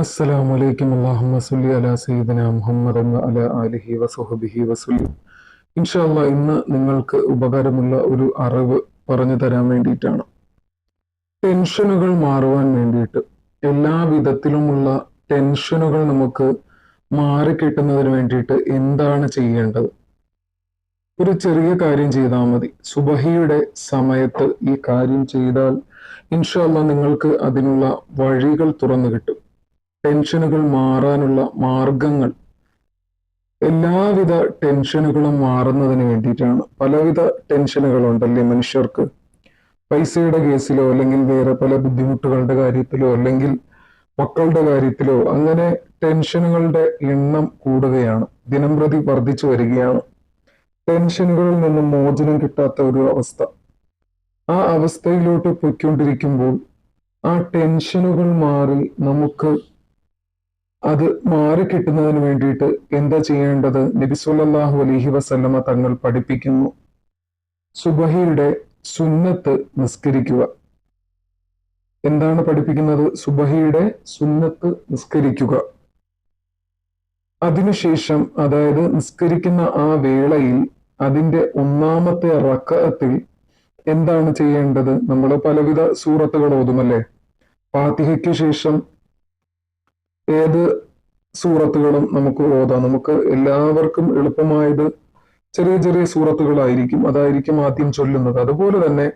അസ്സലാമു അലൈക്കും അല്ലാഹുമ്മ സല്ലി അലാ സയ്യിദിന മുഹമ്മദ് അല ആലിഹി വസുഹബിഹി വസുല്ലി. ഇൻഷാല്ല ഇന്ന് നിങ്ങൾക്ക് ഉപകാരമുള്ള ഒരു അറിവ് പറഞ്ഞു തരാൻ വേണ്ടിയിട്ടാണ്. ടെൻഷനുകൾ മാറുവാൻ വേണ്ടിയിട്ട് എല്ലാ വിധത്തിലുമുള്ള ടെൻഷനുകൾ നമുക്ക് മാറിക്കിട്ടുന്നതിന് വേണ്ടിയിട്ട് എന്താണ് ചെയ്യേണ്ടത്? ഒരു ചെറിയ കാര്യം ചെയ്താൽ മതി. സുബഹിയുടെ സമയത്ത് ഈ കാര്യം ചെയ്താൽ ഇൻഷാല്ല നിങ്ങൾക്ക് അതിനുള്ള വഴികൾ തുറന്നു കിട്ടും. ടെൻഷനുകൾ മാറാനുള്ള മാർഗങ്ങൾ. എല്ലാവിധ ടെൻഷനുകളും മാറുന്നതിന് വേണ്ടിയിട്ടാണ്. പലവിധ ടെൻഷനുകളുണ്ടല്ലേ മനുഷ്യർക്ക്. പൈസയുടെ കേസിലോ അല്ലെങ്കിൽ വേറെ പല ബുദ്ധിമുട്ടുകളുടെ കാര്യത്തിലോ അല്ലെങ്കിൽ മക്കളുടെ കാര്യത്തിലോ അങ്ങനെ ടെൻഷനുകളുടെ എണ്ണം കൂടുകയാണ്. ദിനം പ്രതി വർദ്ധിച്ചു വരികയാണ്. ടെൻഷനുകളിൽ നിന്നും മോചനം കിട്ടാത്ത ഒരു അവസ്ഥ. ആ അവസ്ഥയിലോട്ട് പൊയ്ക്കൊണ്ടിരിക്കുമ്പോൾ ആ ടെൻഷനുകൾ മാറി നമുക്ക് അത് മാറി മാറിക്കിട്ടുന്നതിന് വേണ്ടിയിട്ട് എന്താ ചെയ്യേണ്ടത്? നബിസുല്ലാഹു അലഹി വസല്ലമ തങ്ങൾ പഠിപ്പിക്കുന്നു. സുബഹിയുടെ സുന്നത്ത് നിസ്കരിക്കുക. എന്താണ് പഠിപ്പിക്കുന്നത്? സുബഹിയുടെ സുന്നത്ത് നിസ്കരിക്കുക. അതിനുശേഷം അതായത് നിസ്കരിക്കുന്ന ആ വേളയിൽ അതിന്റെ ഒന്നാമത്തെ റക്കത്തിൽ എന്താണ് ചെയ്യേണ്ടത്? നമ്മൾ പലവിധ സൂറത്തുകൾ ഓതുമല്ലേ ഫാത്തിഹയ്ക്ക് ശേഷം ഏത് സൂറത്തുകളും നമുക്ക് ഓതാം. നമുക്ക് എല്ലാവർക്കും എളുപ്പമായത് ചെറിയ ചെറിയ സൂറത്തുകളായിരിക്കും. അതായിരിക്കും ആദ്യം ചൊല്ലുന്നത്. അതുപോലെ തന്നെ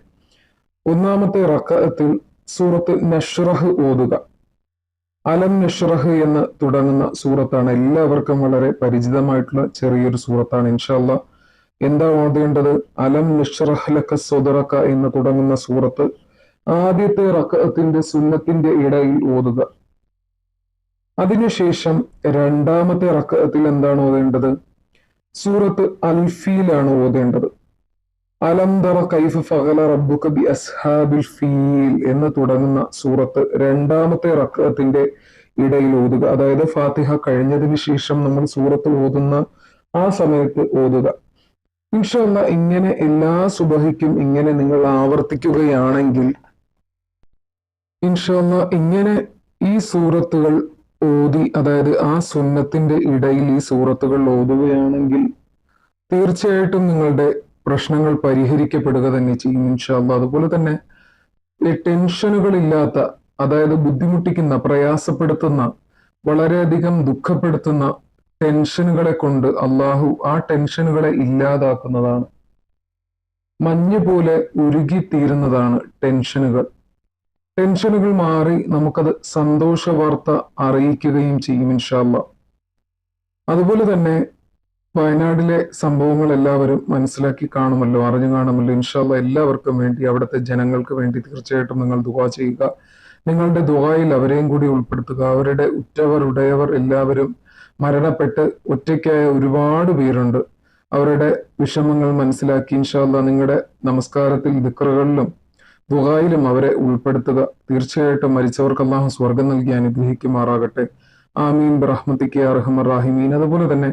ഒന്നാമത്തെ റക്കത്തിൽ സൂറത്ത് നഷ്റഹ് ഓതുക. അലം നഷ്റഹ് എന്ന് തുടങ്ങുന്ന സൂറത്താണ് എല്ലാവർക്കും വളരെ പരിചിതമായിട്ടുള്ള ചെറിയൊരു സൂറത്താണ്. ഇൻഷാല്ല എന്താ ഓതേണ്ടത്? അലം നിഷ്റഹ്ലക്ക ലക്ക സ്വദറക്ക എന്ന് തുടങ്ങുന്ന സൂറത്ത് ആദ്യത്തെ റക്കത്തിന്റെ സുന്നത്തിന്റെ ഇടയിൽ ഓതുക. അതിനുശേഷം രണ്ടാമത്തെ റക്കത്തിൽ എന്താണ് ഓതേണ്ടത്? സൂറത്ത് അൽഫീലാണ് ഓതേണ്ടത്. അലംതറ കൈഫ് ഫഹല റബ്ബുക ബി അസ്ഹാബിൽ ഫീൽ എന്ന് തുടങ്ങുന്ന സൂറത്ത് രണ്ടാമത്തെ റക്കത്തിന്റെ ഇടയിൽ ഓതുക. അതായത് ഫാത്തിഹ കഴിഞ്ഞതിന് ശേഷം നമ്മൾ സൂറത്ത് ഓതുന്ന ആ സമയത്ത് ഓതുക. ഇൻഷല്ല ഇങ്ങനെ എല്ലാ സുബഹിക്കും ഇങ്ങനെ നിങ്ങൾ ആവർത്തിക്കുകയാണെങ്കിൽ ഇൻഷല്ല ഇങ്ങനെ ഈ സൂറത്തുകൾ ഓതി അതായത് ആ സുന്നത്തിന്റെ ഇടയിൽ ഈ സൂറത്തുകൾ ഓതുകയാണെങ്കിൽ തീർച്ചയായിട്ടും നിങ്ങളുടെ പ്രശ്നങ്ങൾ പരിഹരിക്കപ്പെടുക തന്നെ ചെയ്യും ഇൻഷാല്ല അതുപോലെ തന്നെ ടെൻഷനുകളില്ലാത്ത അതായത് ബുദ്ധിമുട്ടിക്കുന്ന പ്രയാസപ്പെടുത്തുന്ന വളരെയധികം ദുഃഖപ്പെടുത്തുന്ന ടെൻഷനുകളെ കൊണ്ട് അള്ളാഹു ആ ടെൻഷനുകളെ ഇല്ലാതാക്കുന്നതാണ്. മഞ്ഞ് പോലെ ഉരുകിത്തീരുന്നതാണ് ടെൻഷനുകൾ. ടെൻഷനുകൾ മാറി നമുക്കത് സന്തോഷ വാർത്ത അറിയിക്കുകയും ചെയ്യും ഇൻഷാല്ല അതുപോലെ തന്നെ വയനാടിലെ സംഭവങ്ങൾ എല്ലാവരും മനസ്സിലാക്കി കാണുമല്ലോ അറിഞ്ഞു കാണുമല്ലോ. ഇൻഷാല്ല എല്ലാവർക്കും വേണ്ടി അവിടുത്തെ ജനങ്ങൾക്ക് വേണ്ടി തീർച്ചയായിട്ടും നിങ്ങൾ ദുവാ ചെയ്യുക. നിങ്ങളുടെ ദുവായിൽ അവരെയും കൂടി ഉൾപ്പെടുത്തുക. അവരുടെ ഉറ്റവർ ഉടയവർ എല്ലാവരും മരണപ്പെട്ട് ഒറ്റയ്ക്കായ ഒരുപാട് പേരുണ്ട്. അവരുടെ വിഷമങ്ങൾ മനസ്സിലാക്കി ഇൻഷാല്ല നിങ്ങളുടെ നമസ്കാരത്തിൽ ദിക്കറുകളിലും ദുഹായിലും അവരെ ഉൾപ്പെടുത്തുക. തീർച്ചയായിട്ടും മരിച്ചവർക്ക് അള്ളാഹു സ്വർഗം നൽകി അനുഗ്രഹിക്കുമാറാകട്ടെ. ആമീൻ. ബ്രഹ്മത്തിക്ക് അർഹമർ റാഹിമീൻ അതുപോലെ തന്നെ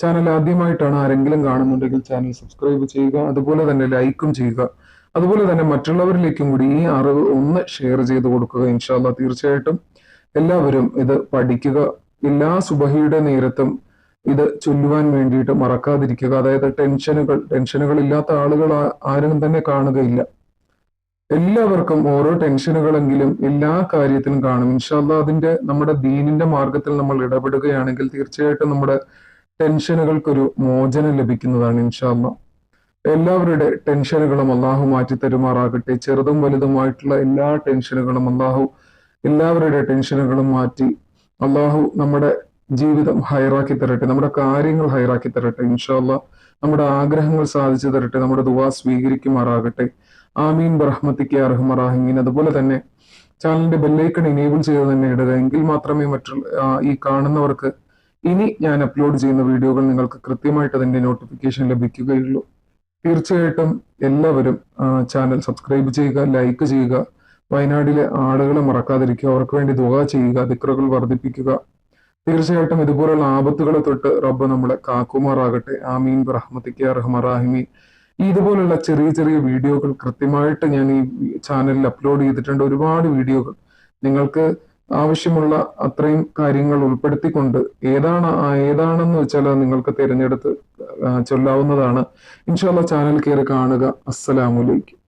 ചാനൽ ആദ്യമായിട്ടാണ് ആരെങ്കിലും കാണുന്നുണ്ടെങ്കിൽ ചാനൽ സബ്സ്ക്രൈബ് ചെയ്യുക. അതുപോലെ തന്നെ ലൈക്കും ചെയ്യുക. അതുപോലെ തന്നെ മറ്റുള്ളവരിലേക്കും കൂടി ഈ അറിവ് ഒന്ന് ഷെയർ ചെയ്ത് കൊടുക്കുക ഇൻഷാല്ല തീർച്ചയായിട്ടും എല്ലാവരും ഇത് പഠിക്കുക. എല്ലാ സുബഹിയുടെ നേരത്തും ഇത് ചൊല്ലുവാൻ വേണ്ടിയിട്ട് മറക്കാതിരിക്കുക. അതായത് ടെൻഷനുകൾ ടെൻഷനുകൾ ഇല്ലാത്ത ആളുകൾ ആരും തന്നെ കാണുകയില്ല. എല്ലാവർക്കും ഓരോ ടെൻഷനുകളെങ്കിലും എല്ലാ കാര്യത്തിലും കാണും. ഇൻഷാല്ല അതിന്റെ നമ്മുടെ ദീനിന്റെ മാർഗത്തിൽ നമ്മൾ ഇടപെടുകയാണെങ്കിൽ തീർച്ചയായിട്ടും നമ്മുടെ ടെൻഷനുകൾക്കൊരു മോചനം ലഭിക്കുന്നതാണ് ഇൻഷാല്ല എല്ലാവരുടെ ടെൻഷനുകളും അള്ളാഹു മാറ്റി തരുമാറാകട്ടെ. ചെറുതും വലുതുമായിട്ടുള്ള എല്ലാ ടെൻഷനുകളും അള്ളാഹു എല്ലാവരുടെ ടെൻഷനുകളും മാറ്റി അള്ളാഹു നമ്മുടെ ജീവിതം ഹൈറാക്കി തരട്ടെ. നമ്മുടെ കാര്യങ്ങൾ ഹൈറാക്കി തരട്ടെ ഇൻഷാല്ല നമ്മുടെ ആഗ്രഹങ്ങൾ സാധിച്ചു തരട്ടെ. നമ്മുടെ ദുവാ സ്വീകരിക്കുമാറാകട്ടെ. ആമീൻ ബറഹ്മത്തിക്ക് അർഹമറാഹിമീൻ. അതുപോലെ തന്നെ ചാനലിന്റെ ബെല്ലൈക്കൺ ഇനേബിൾ ചെയ്ത് തന്നെ ഇടുക. എങ്കിൽ മാത്രമേ മറ്റുള്ള ഈ കാണുന്നവർക്ക് ഇനി ഞാൻ അപ്ലോഡ് ചെയ്യുന്ന വീഡിയോകൾ നിങ്ങൾക്ക് കൃത്യമായിട്ട് അതിന്റെ നോട്ടിഫിക്കേഷൻ ലഭിക്കുകയുള്ളൂ. തീർച്ചയായിട്ടും എല്ലാവരും ചാനൽ സബ്സ്ക്രൈബ് ചെയ്യുക ലൈക്ക് ചെയ്യുക. വയനാടിലെ ആളുകളെ മറക്കാതിരിക്കുക. അവർക്ക് വേണ്ടി ദുക ചെയ്യുക ദിക്റുകൾ വർദ്ധിപ്പിക്കുക. തീർച്ചയായിട്ടും ഇതുപോലുള്ള ആപത്തുകളെ തൊട്ട് റബ്ബ് നമ്മളെ കാക്കുമാറാകട്ടെ. ആമീൻ റഹ്മത്തിക്ക് റഹ്മറാഹിമീൻ ഇതുപോലുള്ള ചെറിയ ചെറിയ വീഡിയോകൾ കൃത്യമായിട്ട് ഞാൻ ഈ ചാനലിൽ അപ്ലോഡ് ചെയ്തിട്ടുണ്ട്. ഒരുപാട് വീഡിയോകൾ. നിങ്ങൾക്ക് ആവശ്യമുള്ള അത്രയും കാര്യങ്ങൾ ഉൾപ്പെടുത്തിക്കൊണ്ട് ഏതാണ് ഏതാണെന്ന് വെച്ചാൽ നിങ്ങൾക്ക് തിരഞ്ഞെടുത്ത് ചൊല്ലാവുന്നതാണ്. ഇൻഷാല്ല ചാനൽ കയറി കാണുക. അസ്സലാമലൈക്കും